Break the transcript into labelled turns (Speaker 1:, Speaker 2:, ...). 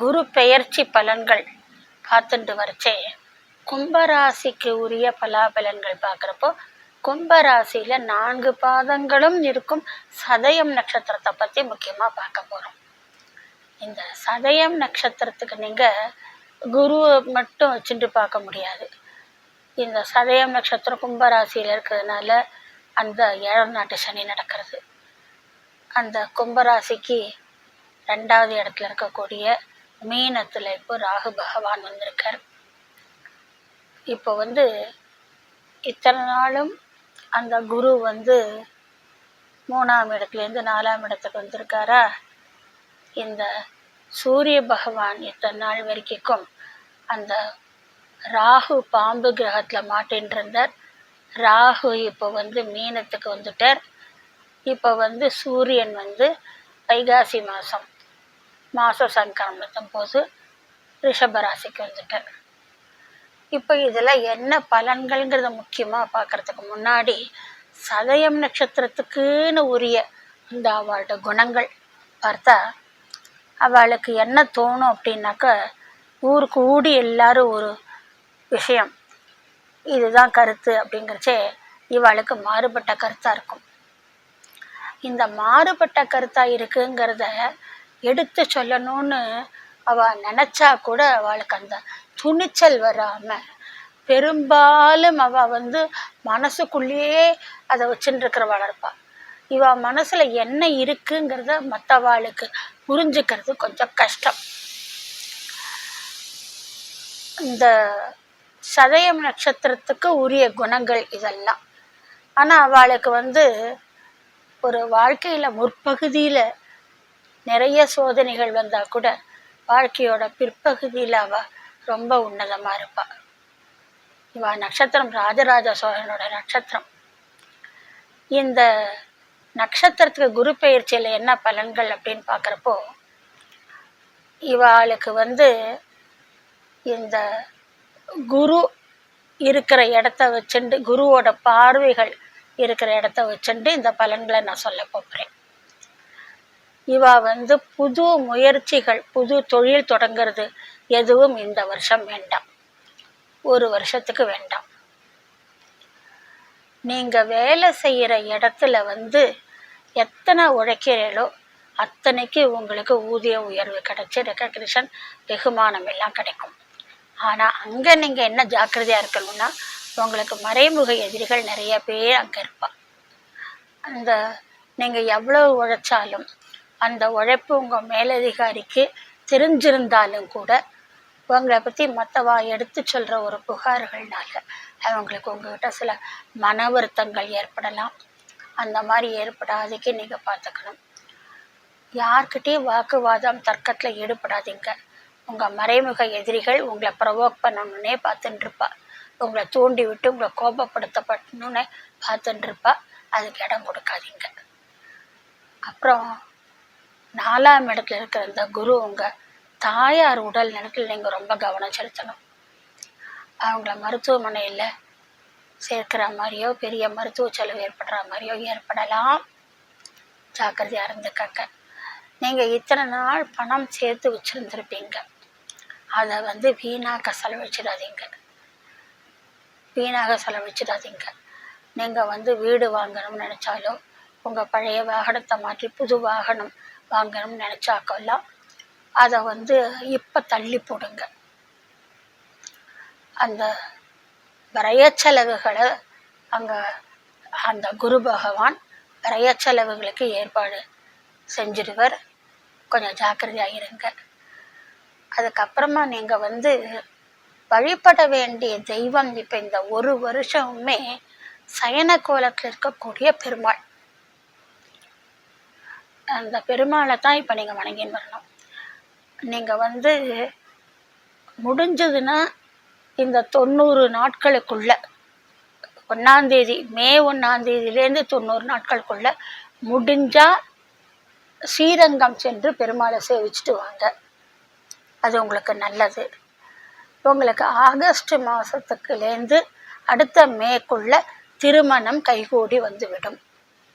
Speaker 1: குரு பெயர்ச்சி பலன்கள் பார்த்துட்டு வரச்சே. கும்பராசிக்கு உரிய பலாபலன்கள் பார்க்குறப்போ கும்பராசியில் நான்கு பாதங்களும் இருக்கும். சதயம் நட்சத்திரத்தை பற்றி முக்கியமாக பார்க்க போகிறோம் இந்த சதயம் நட்சத்திரத்துக்கு நீங்கள் குருவை மட்டும் வச்சுட்டு பார்க்க முடியாது. இந்த சதயம் நட்சத்திரம் கும்பராசியில் இருக்கிறதுனால அந்த ஏழாம் நாட்டு சனி நடக்கிறது. அந்த கும்பராசிக்கு ரெண்டாவது இடத்துல இருக்கக்கூடிய மீனத்தில் இப்போ ராகு பகவான் வந்திருக்கார். இப்போ வந்து இத்தனை நாளும் அந்த குரு வந்து மூணாம் இடத்துலேருந்து நாலாம் இடத்துக்கு வந்திருக்காரா? இந்த சூரிய பகவான் இத்தனை நாள் வரைக்கும் அந்த ராகு பாம்பு கிரகத்தில் மாட்டின்னு இருந்தார் ராகு இப்போ வந்து மீனத்துக்கு வந்துட்டார். இப்போ வந்து சூரியன் வந்து வைகாசி மாதம் மாச சங்கரமத்தம் போது ரிஷபராசிக்கு வந்துட்டார் இப்போ இதில் என்ன பலன்கள்ங்கிறத முக்கியமாக பார்க்குறதுக்கு முன்னாடி சதயம் நட்சத்திரத்துக்குன்னு உரிய இந்த அவளோட குணங்கள் பார்த்தா அவளுக்கு என்ன தோணும் அப்படின்னாக்க ஊருக்கு ஊடி எல்லாரும் ஒரு விஷயம். இதுதான் கருத்து அப்படிங்கிறச்சே இவளுக்கு மாறுபட்ட கருத்தாக இருக்கும். இந்த மாறுபட்ட கருத்தாக இருக்குங்கிறத எடுத்து சொல்லணும்னு அவள் நினச்சா கூட அவளுக்கு அந்த துணிச்சல் வராமல் பெரும்பாலும் அவள் வந்து மனசுக்குள்ளேயே அதை வச்சுட்டு இருக்கிறவளாக இருப்பாள் இவ மனசில் என்ன இருக்குங்கிறத மற்றவாளுக்கு புரிஞ்சுக்கிறது கொஞ்சம் கஷ்டம். இந்த சதயம் நட்சத்திரத்துக்கு உரிய குணங்கள் இதெல்லாம். ஆனால் அவளுக்கு வந்து ஒரு வாழ்க்கையில் முற்பகுதியில் நிறைய சோதனைகள் வந்தால் கூட வாழ்க்கையோட பிற்பகுதியில் அவள் ரொம்ப உன்னதமாக இருப்பாள் இவள் நட்சத்திரம் ராஜராஜ சோழனோட நட்சத்திரம். இந்த நட்சத்திரத்துக்கு குரு பயிற்சியில் என்ன பலன்கள் அப்படின்னு பார்க்குறப்போ இவாளுக்கு வந்து இந்த குரு இருக்கிற இடத்த வச்சுண்டு குருவோட பார்வைகள் இருக்கிற இடத்த வச்சுண்டு இந்த பலன்களை நான் சொல்ல போகிறேன் இவா வந்து புது முயற்சிகள் புது தொழில் தொடங்கிறது எதுவும் இந்த வருஷம் வேண்டாம். ஒரு வருஷத்துக்கு வேண்டாம். நீங்கள் வேலை செய்கிற இடத்துல வந்து எத்தனை உழைக்கிறீங்களோ அத்தனைக்கு உங்களுக்கு ஊதிய உயர்வு கிடைச்சி ரெக்கக்னிஷன் வெகுமானம் எல்லாம் கிடைக்கும். ஆனால் அங்கே நீங்கள் என்ன ஜாக்கிரதையாக இருக்கணும்னா உங்களுக்கு மறைமுக எதிரிகள் நிறைய பேர் அங்கே இருப்பாள் அந்த நீங்கள் எவ்வளோ உழைச்சாலும் அந்த உழைப்பு உங்கள் மேலதிகாரிக்கு தெரிஞ்சிருந்தாலும் கூட உங்களை பற்றி மற்றவா எடுத்து சொல்கிற ஒரு புகார்கள்னால அவங்களுக்கு உங்கள்கிட்ட சில மன வருத்தங்கள் ஏற்படலாம். அந்த மாதிரி ஏற்படாததுக்கு நீங்கள் பார்த்துக்கணும் யார்கிட்டேயும் வாக்குவாதம் தர்க்கத்தில் ஈடுபடாதீங்க. உங்கள் மறைமுக எதிரிகள் உங்களை ப்ரொவோக் பண்ணணுன்னே பார்த்துட்டுருப்பா உங்களை தூண்டி விட்டு உங்களை கோபப்படுத்தப்படணுன்னு பார்த்துட்டுருப்பா அதுக்கு இடம் கொடுக்காதீங்க. அப்புறம் நாலாம் இடத்துல இருக்கிற இந்த குரு உங்கள் தாயார் உடல் நிலத்தில் நீங்கள் ரொம்ப கவனம் செலுத்தணும். அவங்கள மருத்துவமனையில் சேர்க்கிற மாதிரியோ பெரிய மருத்துவ செலவு ஏற்படுற மாதிரியோ ஏற்படலாம். ஜாக்கிரதையாக இருந்துக்கங்க. நீங்கள் இத்தனை நாள் பணம் சேர்த்து வச்சுருந்துருப்பீங்க. அதை வந்து வீணாக செலவழிச்சிடாதீங்க. வீணாக செலவழிச்சிடாதீங்க. நீங்கள் வந்து வீடு வாங்கணும்னு நினச்சாலோ உங்கள் பழைய வாகனத்தை மாற்றி புது வாகனம் வாங்கணும்னு நினச்சாக்கெல்லாம் அதை வந்து இப்போ தள்ளி போடுங்க. அந்த விரைய செலவுகளை அங்கே அந்த குரு பகவான் விரைய செலவுகளுக்கு ஏற்பாடு செஞ்சிருவர் கொஞ்சம் ஜாக்கிரதையாக இருங்க. அதுக்கப்புறமா நீங்கள் வந்து வழிபட வேண்டிய தெய்வம் இப்போ இந்த ஒரு வருஷமுமே சயன கோலத்தில் இருக்கக்கூடிய பெருமாள். அந்த பெருமாளை தான் இப்போ நீங்கள் வணங்கின்னு வரணும். நீங்கள் வந்து முடிஞ்சதுன்னா இந்த தொண்ணூறு நாட்களுக்குள்ள ஒன்றாந்தேதி மே ஒன்றாந்தேதியிலேருந்து தொண்ணூறு நாட்களுக்குள்ள முடிஞ்சால் ஸ்ரீரங்கம் சென்று பெருமாளை சேவிச்சுட்டு வாங்க. அது உங்களுக்கு நல்லது. உங்களுக்கு ஆகஸ்ட் மாதத்துக்குலேருந்து அடுத்த மேக்குள்ள திருமணம் கைகூடி வந்துவிடும்.